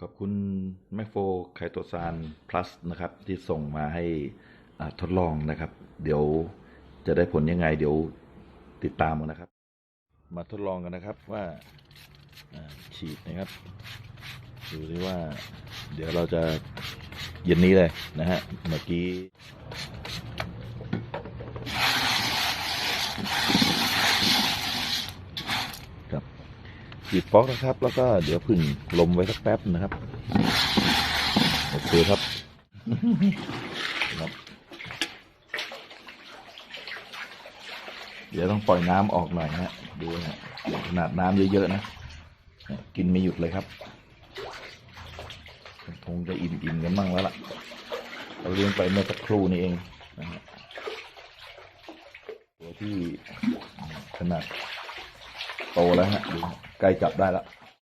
ขอบคุณแมคโฟไคโตซานพลัสนะครับ ที่ส่งมาให้ทดลองนะครับ เดี๋ยวจะได้ผลยังไง เดี๋ยวติดตามกันนะครับ มาทดลองกันนะครับว่าฉีดนะครับดูสิว่า เดี๋ยวเราจะเย็นนี้เลยนะฮะเมื่อกี้ ครับ ฉีดฟอกนะครับ แล้วก็เดี๋ยวพึ่งลมไว้สักแป๊บนะครับ โอเคครับครับ เดี๋ยวต้องปล่อยน้ำออกหน่อยนะฮะดูนะขนาดน้ำเยอะๆนะ กินไม่หยุดเลยครับคงจะอิ่มๆกันบ้างแล้วล่ะเราเลี้ยงไปเมื่อสักครู่นี้เองนะฮะตัวที่ขนาด โตแล้วฮะใกล้จับได้แล้ว